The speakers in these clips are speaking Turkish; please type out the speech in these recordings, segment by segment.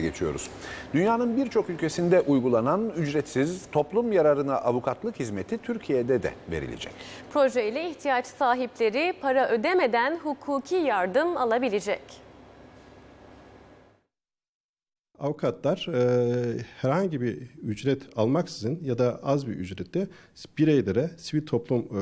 geçiyoruz. Dünyanın birçok ülkesinde uygulanan ücretsiz toplum yararına avukatlık hizmeti Türkiye'de de verilecek. Projeyle ihtiyaç sahipleri para ödemeden hukuki yardım alabilecek. Avukatlar e, herhangi bir ücret almaksızın ya da az bir ücrette bireylere, sivil toplum e,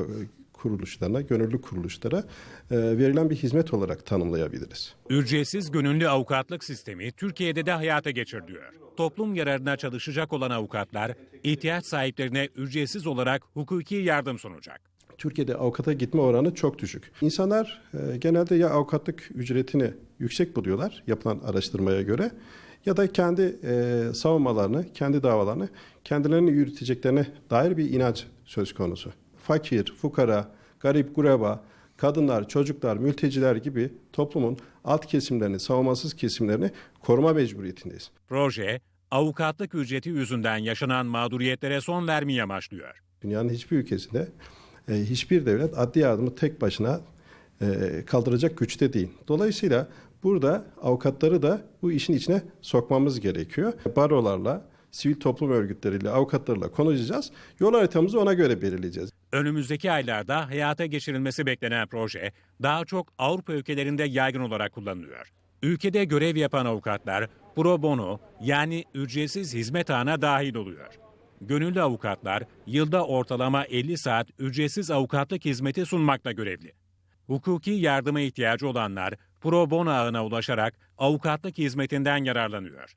kuruluşlarına, gönüllü kuruluşlara e, verilen bir hizmet olarak tanımlayabiliriz. Ücretsiz gönüllü avukatlık sistemi Türkiye'de de hayata geçiriliyor. Toplum yararına çalışacak olan avukatlar ihtiyaç sahiplerine ücretsiz olarak hukuki yardım sunacak. Türkiye'de avukata gitme oranı çok düşük. İnsanlar e, genelde ya avukatlık ücretini yüksek buluyorlar yapılan araştırmaya göre ya da kendi e, savunmalarını, kendi davalarını kendilerini yürüteceklerine dair bir inanç söz konusu. Fakir, fukara, garip, gureba, kadınlar, çocuklar, mülteciler gibi toplumun alt kesimlerini, savunmasız kesimlerini koruma mecburiyetindeyiz. Proje, avukatlık ücreti yüzünden yaşanan mağduriyetlere son vermeyi amaçlıyor. Dünyanın hiçbir ülkesinde e, hiçbir devlet adli yardımı tek başına e, kaldıracak güçte değil. Dolayısıyla burada avukatları da bu işin içine sokmamız gerekiyor. Barolarla, sivil toplum örgütleriyle, avukatlarla konuşacağız. Yol haritamızı ona göre belirleyeceğiz. Önümüzdeki aylarda hayata geçirilmesi beklenen proje daha çok Avrupa ülkelerinde yaygın olarak kullanılıyor. Ülkede görev yapan avukatlar pro bono yani ücretsiz hizmet ağına dahil oluyor. Gönüllü avukatlar yılda ortalama 50 saat ücretsiz avukatlık hizmeti sunmakla görevli. Hukuki yardıma ihtiyacı olanlar pro bono ağına ulaşarak avukatlık hizmetinden yararlanıyor.